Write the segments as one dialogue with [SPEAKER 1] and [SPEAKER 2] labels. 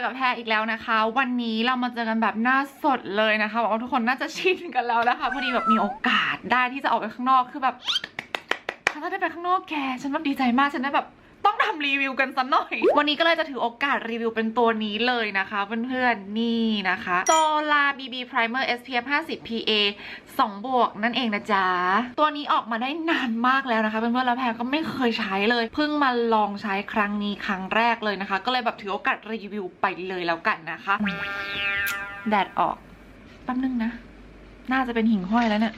[SPEAKER 1] อกับแพรอีกแล้วนะคะ วันนี้เรามาเจอกันแบบหน้าสดเลยนะคะบอกว่าทุกคนน่าจะชินกันแล้วนะคะพอดีแบบมีโอกาสได้ที่จะออกไปข้างนอกคือแบบฉันได้ไปข้างนอกแก ฉันแบบดีใจมากฉันได้แบบ ต้องทำรีวิวกันสักหน่อย วันนี้ก็เลยจะถือโอกาสรีวิวเป็นตัวนี้เลยนะคะ เพื่อนๆ นี่นะคะ Solar BB Primer SPF 50 PA 2 บวกนั่นเองนะจ๊ะ ตัวนี้ออกมาได้นานมากแล้วนะคะ เพื่อนๆแล้วแพรก็ไม่เคยใช้เลย เพิ่งมาลองใช้ครั้งนี้ครั้งแรกเลยนะคะ ก็เลยแบบถือโอกาสรีวิวไปเลยแล้วกันนะคะ แดดออกแป๊บนึงนะ น่าจะเป็นหิ่งห้อยแล้วเนี่ย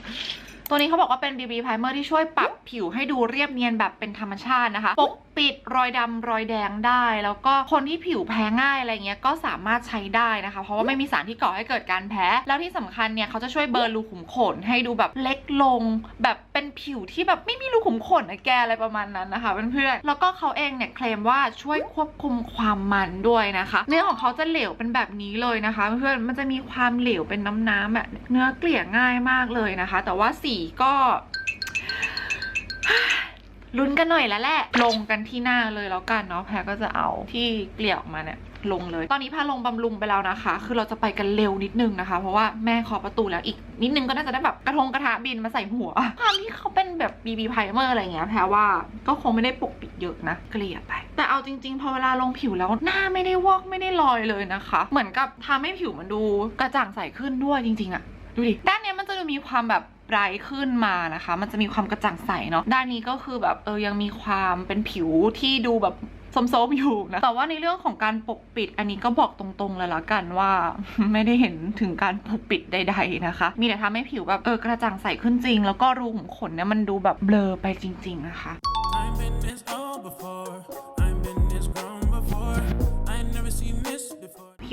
[SPEAKER 1] ตัวนี้เขาบอกว่าเป็น BB Primer ที่ช่วยปรับผิวให้ดูเรียบเนียนแบบเป็นธรรมชาตินะคะ ปกปิดรอยดำรอยแดงได้ แล้วก็คนที่ผิวแพ้ง่ายอะไรเงี้ยก็สามารถใช้ได้นะคะ เพราะว่าไม่มีสารที่ก่อให้เกิดการแพ้ แล้วที่สำคัญเนี่ยเขาจะช่วยเบิร์นรูขุมขนให้ดูแบบเล็กลง แบบเป็นผิวที่แบบไม่มีรูขุมขนนะแกอะไรประมาณนั้นนะคะเพื่อนๆแล้วก็เขาเองเนี่ยเคลมว่าช่วยควบคุมความมันด้วยนะคะ เนื้อของเขาจะเหลวเป็นแบบนี้เลยนะคะเพื่อนๆมันจะมีความเหลวเป็นน้ำๆแบบเนื้อเกลี่ยง่ายมากเลยนะคะ แต่ว่าสีก็ ลุ้นกันหน่อยแล้วแหละ ลงกันที่หน้าเลยแล้วกันเนาะแพรก็จะเอาที่เกลี่ยออกมาเนี่ยลงเลย ตอนนี้พาลงบำรุงไปแล้วนะคะ คือเราจะไปกันเร็วนิดนึงนะคะ เพราะว่าแม่ขอประตูแล้วอีกนิดนึงก็น่าจะได้แบบกระทงกระทะบินมาใส่หัวความที่เขาเป็นแบบ BB primer อร์อะไรเงี้ยแพรว่าก็คงไม่ได้ปกปิดเยอะนะเกลี่ยไป แต่เอาจริง ๆ พอเวลาลงผิวแล้วหน้าไม่ได้วอกไม่ได้ลอยเลยนะคะ เหมือนกับทำให้ผิวมันดูกระจ่างใสขึ้นด้วยจริง ๆอะดูดิด้านเนี้ยมันจะดูมีความแบบ ไรขึ้นมานะคะ มันจะมีความกระจ่างใสเนาะด้านนี้ก็คือแบบเออยังมีความเป็นผิวที่ดูแบบสมๆอยู่นะ แต่ว่าในเรื่องของการปกปิดอันนี้ก็บอกตรงๆเลยละกันว่า ไม่ได้เห็นถึงการปกปิดใด ๆนะคะ มีแต่ทำให้ผิวแบบเออกระจ่างใสขึ้นจริง แล้วก็รูขุมขนเนี่ยมันดูแบบเบลอไปจริง ๆ นะคะ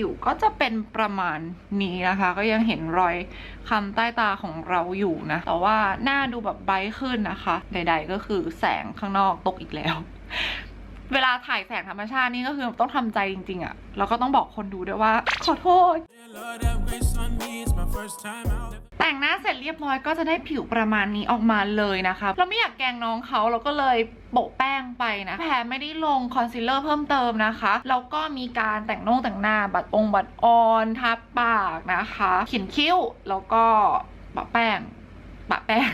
[SPEAKER 1] ผิวก็จะเป็นประมาณนี้นะคะ ก็ยังเห็นรอยคำใต้ตาของเราอยู่นะ แต่ว่าหน้าดูแบบไบรท์ขึ้นนะคะ ใด ๆ ก็คือแสงข้างนอกตกอีกแล้ว เวลาถ่ายแสงธรรมชาตินี่ก็คือต้องทำใจจริง ๆอะแล้วก็ต้องบอกคนดูด้วยว่า ขอโทษ แต่งหน้าเสร็จเรียบร้อยก็จะได้ผิวประมาณนี้ออกมาเลยนะคะ เราไม่อยากแกงน้องเขาเราก็เลยโปะแป้งไปนะแพรไม่ได้ลงคอนซีลเลอร์เพิ่มเติมนะคะ แล้วก็มีการแต่งน่งแต่งหน้า บัดองบัดออนทับปากนะคะ เขียนคิ้ว แล้วก็ปะแป้ง ปะแป้ง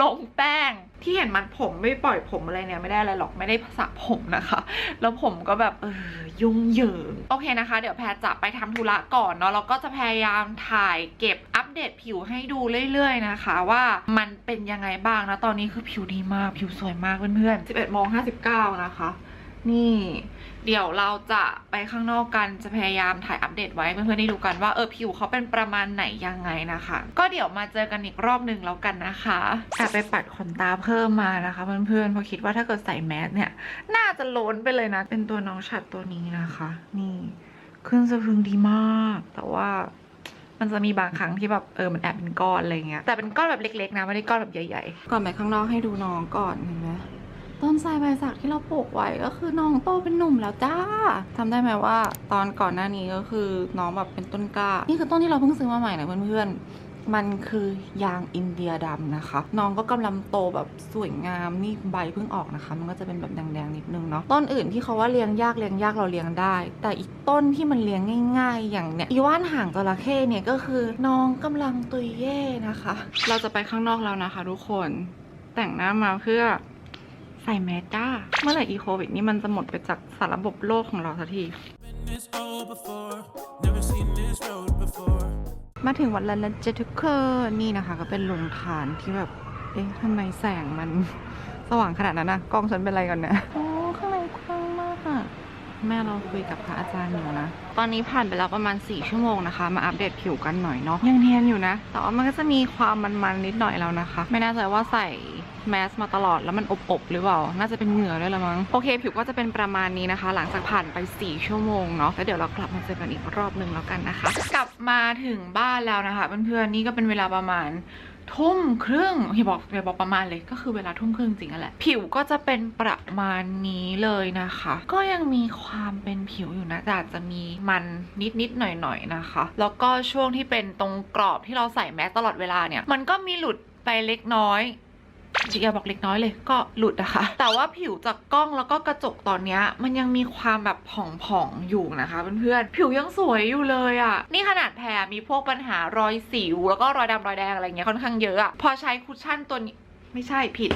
[SPEAKER 1] ลงแป้ง ที่เห็นมันผมไม่ปล่อยผมอะไรเนี่ยไม่ได้อะไรหรอกไม่ได้สระผมนะคะ แล้วผมก็แบบเออยุ่งเหยิงโอเคนะคะ เดี๋ยวแพรจะไปทำธุระก่อนเนาะแล้วก็จะพยายามถ่ายเก็บอัปเดตผิวให้ดูเรื่อย ๆ นะคะ ว่ามันเป็นยังไงบ้างนะตอนนี้คือผิวดีมากผิวสวยมากเพื่อนๆ11โมง59นะคะ นี่ เดี๋ยวเราจะไปข้างนอกกันจะพยายามถ่ายอัปเดตไว้เพื่อนๆได้ดูกันว่าเออผิวเขาเป็นประมาณไหนยังไงนะคะ ก็เดี๋ยวมาเจอกันอีกรอบหนึ่งแล้วกันนะคะแอบไปปัดขนตาเพิ่มมานะคะเพื่อนๆเพราะคิดว่าถ้าเกิดใส่แมสเนี่ย น่าจะโล้นไปเลยนะ เป็นตัวน้องฉัดตัวนี้นะคะ นี่ขึ้นสะพรึงดีมาก แต่ว่ามันจะมีบางครั้งที่แบบเออมันแอบเป็นก้อนอะไรเงี้ยแต่เป็นก้อนแบบเล็กๆนะไม่ได้ก้อนแบบใหญ่ๆก่อนไปข้างนอกให้ดูน้องก่อนเห็นไหม ต้นทรใบสักที่เราปลูกไว้ก็คือน้องโตเป็นหนุ่มแล้วจ้าทำได้ไหมว่า ตอนก่อนหน้านี้ก็คือน้องแบบเป็นต้นกล้า นี่คือต้นที่เราเพิ่งซื้อมาใหม่นะเพื่อนๆ มันคือยางอินเดียดำนะคะ น้องก็กำลังโตแบบสวยงามนี่ใบเพิ่งออกนะคะ มันก็จะเป็นแบบแดงๆนิดนึงเนาะ ต้นอื่นที่เขาว่าเลี้ยงยากเลี้ยงยากเราเลี้ยงได้ แต่อีกต้นที่มันเลี้ยงง่าย ๆ อย่างเนี้ยอีว่านห่างจระเข้เนี่ยก็คือน้องกำลังตุยเย่นะคะ เราจะไปข้างนอกแล้วนะคะ ทุกคน แต่งหน้ามาเพื่อ ใส่แมสจ้า เมื่อไหร่อีโควิดนี่มันจะหมดไปจากสารระบบโลกของเราสักที
[SPEAKER 2] Been this old before. Never seen this road before.
[SPEAKER 1] มาถึงวันแล้วนะเจทุกคนนี่นะคะ ก็เป็นโรงทานที่แบบ เอ๊ะทำไมแสงมัน สว่างขนาดนั้นนะกล้องฉันเป็นอะไรก่อนเนี่ยโอ้ข้างในกว้างมากอะ แม่เราคุยกับพระอาจารย์อยู่นะ ตอนนี้ผ่านไปแล้วประมาณ 4 ชั่วโมงนะคะ มาอัปเดตผิวกันหน่อยเนาะ ยังเนียนอยู่นะ แต่ว่ามันก็จะมีความมันๆนิดหน่อยแล้วนะคะ ไม่แน่ใจว่าใส่แมสมาตลอดแล้วมันอบๆหรือเปล่า น่าจะเป็นเหงื่อด้วยละมั้ง โอเค ผิวก็จะเป็นประมาณนี้นะคะ หลังจากผ่านไป 4 ชั่วโมงเนาะ แล้วเดี๋ยวเรากลับมาเจอกันอีกรอบหนึ่งแล้วกันนะคะ กลับมาถึงบ้านแล้วนะคะเพื่อนๆ นี่ก็เป็นเวลาประมาณ ทุ่มครึ่งเฮียบอกเฮียบอกประมาณเลยก็คือเวลาทุ่มครึ่งจริงๆนั่นแหละ ผิวก็จะเป็นประมาณนี้เลยนะคะ ก็ยังมีความเป็นผิวอยู่นะแต่จจะมีมันนิดๆหน่อยๆนะคะ แล้วก็ช่วงที่เป็นตรงกรอบที่เราใส่แมสตลอดเวลาเนี่ย มันก็มีหลุดไปเล็กน้อย อย่าบอกเล็กน้อยเลยก็หลุดนะคะ แต่ว่าผิวจากกล้องแล้วก็กระจกตอนนี้มันยังมีความแบบผ่องๆอยู่นะคะเพื่อนๆผิวยังสวยอยู่เลยอะนี่ขนาดแพรมีพวกปัญหารอยสิว แล้วก็รอยดำรอยแดงอะไรเงี้ยค่อนข้างเยอะอะพอใช้คุชชั่นตัวนี้ไม่ใช่ผิด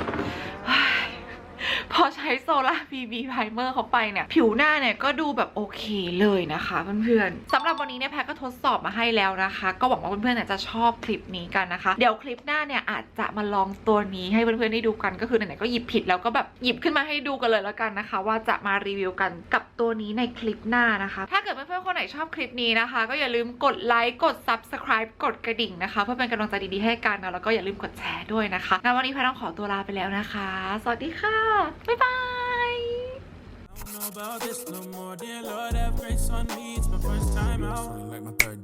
[SPEAKER 1] พอใช้โซล่า BB Primer เข้าไปเนี่ย ผิวหน้าเนี่ยก็ดูแบบโอเคเลยนะคะเพื่อนๆสำหรับวันนี้เนี่ยแพรก็ทดสอบมาให้แล้วนะคะ ก็หวังว่าเพื่อนๆเนี่ยจะชอบคลิปนี้กันนะคะ เดี๋ยวคลิปหน้าเนี่ยอาจจะมาลองตัวนี้ให้เพื่อนๆได้ดูกันก็คือไหนๆก็หยิบผิดแล้วก็แบบหยิบขึ้นมาให้ดูกันเลยแล้วกันนะคะ ว่าจะมารีวิวกันกับตัวนี้ในคลิปหน้านะคะ ถ้าเกิดเพื่อนๆคนไหนชอบคลิปนี้นะคะ ก็อย่าลืมกดไลค์กด subscribe กดกระดิ่งนะคะ เพื่อเป็นกำลังใจดีๆให้กันนะแล้วก็อย่าลืมกดแชร์ด้วยนะคะงั้นวันนี้แพรต้องขอตัวลาไปแล้วนะคะ สวัสดีค่ะบ๊า